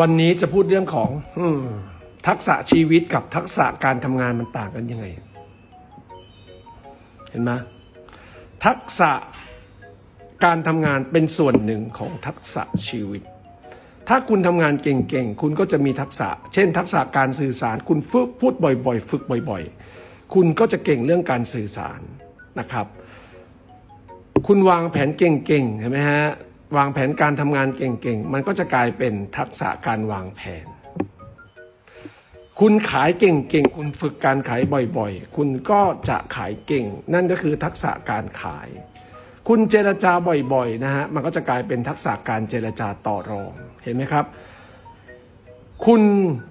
วันนี้จะพูดเรื่องของอทักษะชีวิตกับทักษะการทำงานมันต่างกันยังไง เห็นไหมทักษะการทำงานเป็นส่วนหนึ่งของทักษะชีวิต ถ้าคุณทำงานเก่งๆ คุณก็จะมีทักษะ เช่น ทักษะการสื่อสาร คุณฝึกพูดบ่อยๆ ฝึกบ่อย ๆ คุณก็จะเก่งเรื่องการสื่อสารนะครับ คุณวางแผนเก่งๆ เห็นไหมฮะ วางแผนการทำงานเก่งๆ มันก็จะกลายเป็นทักษะการวางแผน คุณขายเก่งๆ คุณฝึกการขายบ่อยๆ คุณก็จะขายเก่ง นั่นก็คือทักษะการขาย คุณเจรจาบ่อยๆ นะฮะ มันก็จะกลายเป็นทักษะการเจรจาต่อรอง เห็นไหมครับ คุณ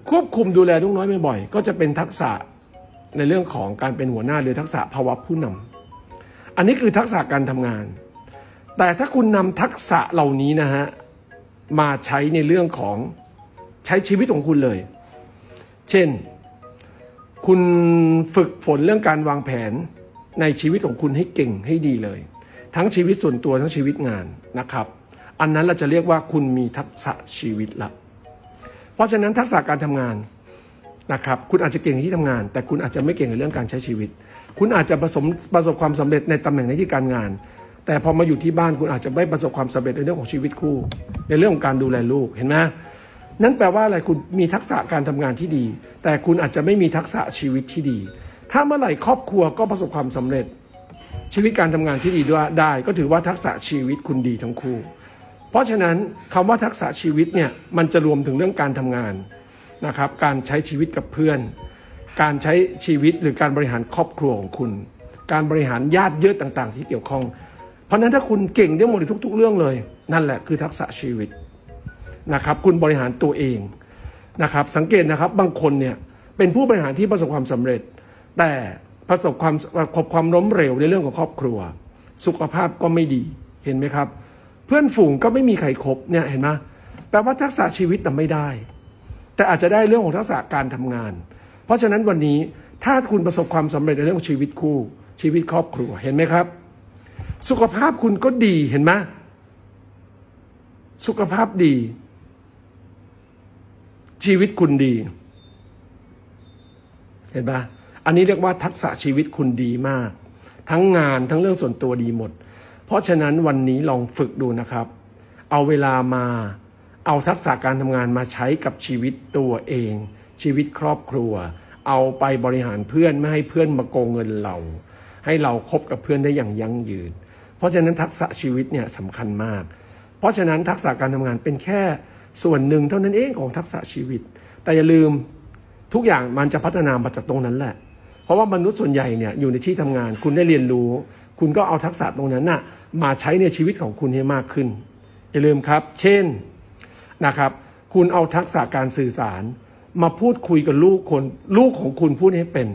ควบคุมดูแลลูกน้อยบ่อยๆ ก็จะเป็นทักษะในเรื่องของการเป็นหัวหน้าหรือทักษะภาวะผู้นำ อันนี้คือทักษะการทำงาน แต่ถ้าคุณนำทักษะเหล่านี้นะฮะมาใช้ในเรื่องของใช้ชีวิตของคุณเลย เช่น คุณฝึกฝนเรื่องการวางแผนในชีวิตของคุณให้เก่งให้ดีเลย ทั้งชีวิตส่วนตัวทั้งชีวิตงานนะครับ อันนั้นเราจะเรียกว่าคุณมีทักษะชีวิตละ เพราะฉะนั้นทักษะการทำงานนะครับคุณอาจจะเก่งในที่ทำงาน แต่คุณอาจจะไม่เก่งในเรื่องการใช้ชีวิต คุณอาจจะประสบประสบความสำเร็จในตำแหน่งในที่การงาน แต่พอมาอยู่ที่บ้านคุณอาจจะไม่ประสบความสำเร็จในเรื่องของชีวิตคู่ ในเรื่องของการดูแลลูกเห็นไหมนั่นแปลว่าอะไรคุณมีทักษะการทำงานที่ดี แต่คุณอาจจะไม่มีทักษะชีวิตที่ดี ถ้าเมื่อไหร่ครอบครัวก็ประสบความสำเร็จ ชีวิตการทำงานที่ดีด้วยได้ ก็ถือว่าทักษะชีวิตคุณดีทั้งคู่ เพราะฉะนั้นคำว่าทักษะชีวิตเนี่ยมันจะรวมถึงเรื่องการทำงานนะครับการใช้ชีวิตกับเพื่อน การใช้ชีวิตหรือการบริหารครอบครัวของคุณ การบริหารญาติเยอะต่าง ๆ ที่เกี่ยวข้อง เพราะนั้นถ้าคุณเก่งเรื่องหมดในทุก ๆ เรื่องเลย นั่นแหละคือทักษะชีวิตนะครับ คุณบริหารตัวเองนะครับ สังเกตนะครับบางคนเนี่ยเป็นผู้บริหารที่ประสบความสำเร็จ แต่ประสบความประสบความล้มเหลวในเรื่องของครอบครัว สุขภาพก็ไม่ดีเห็นไหมครับ เพื่อนฝูงก็ไม่มีใครครบเนี่ยเห็นไหมแปลว่าทักษะชีวิตน่ะไม่ได้ แต่อาจจะได้เรื่องของทักษะการทำงาน เพราะฉะนั้นวันนี้ถ้าคุณประสบความสำเร็จในเรื่องของชีวิตคู่ชีวิตครอบครัวเห็นไหมครับ สุขภาพคุณก็ดีเห็นไหมสุขภาพดี ชีวิตคุณดี เห็นปะอันนี้เรียกว่าทักษะชีวิตคุณดีมาก ทั้งงานทั้งเรื่องส่วนตัวดีหมด เพราะฉะนั้นวันนี้ลองฝึกดูนะครับ เอาเวลามา เอาทักษะการทำงานมาใช้กับชีวิตตัวเอง ชีวิตครอบครัว เอาไปบริหารเพื่อนไม่ให้เพื่อนมาโกงเงินเรา ให้เราคบกับเพื่อนได้อย่างยั่งยืน เพราะฉะนั้นทักษะชีวิตเนี่ยสำคัญมาก เพราะฉะนั้นทักษะการทำงานเป็นแค่ส่วนหนึ่งเท่านั้นเองของทักษะชีวิต แต่อย่าลืมทุกอย่างมันจะพัฒนามาจากตรงนั้นแหละ เพราะว่ามนุษย์ส่วนใหญ่เนี่ยอยู่ในที่ทำงาน คุณได้เรียนรู้ คุณก็เอาทักษะตรงนั้นน่ะมาใช้ในชีวิตของคุณให้มากขึ้น อย่าลืมครับ เช่นนะครับ คุณเอาทักษะการสื่อสาร มาพูดคุยกับลูกคนลูกของคุณพูดให้เป็น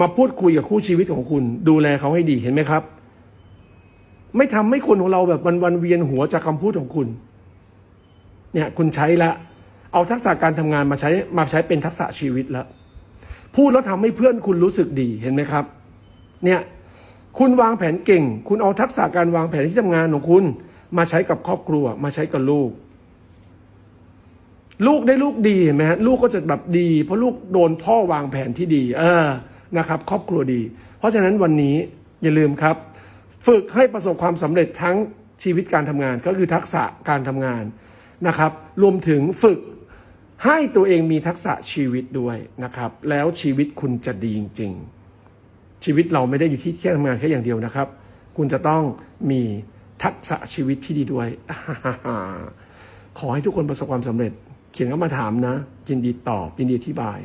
มาพูดคุยกับคู่ชีวิตของคุณ ดูแลเขาให้ดีเห็นไหมครับ ไม่ทำให้คนของเราแบบวันวันเวียนหัวจากคำพูดของคุณ เนี่ยคุณใช้ละ เอาทักษะการทำงานมาใช้มาใช้เป็นทักษะชีวิตแล้วพูดแล้วทำให้เพื่อนคุณรู้สึกดีเห็นไหมครับ เนี่ยคุณวางแผนเก่ง คุณเอาทักษะการวางแผนที่ทำงานของคุณ มาใช้กับครอบครัว มาใช้กับลูก ลูกได้ลูกดีเห็นไหมฮะลูกก็จะแบบดี เพราะลูกโดนพ่อวางแผนที่ดี เออนะครับ ครอบครัวดี เพราะฉะนั้นวันนี้อย่าลืมครับ ฝึกให้ประสบความสำเร็จทั้งชีวิตการทำงาน ก็คือทักษะการทำงานนะครับ รวมถึงฝึกให้ตัวเองมีทักษะชีวิตด้วยนะครับ แล้วชีวิตคุณจะดีจริง ๆ ชีวิตเราไม่ได้อยู่ที่แค่ทำงานแค่อย่างเดียวนะครับ คุณจะต้องมีทักษะชีวิตที่ดีด้วย ขอให้ทุกคนประสบความสำเร็จ เขียนเข้ามาถามนะยินดีตอบยินดีอธิบาย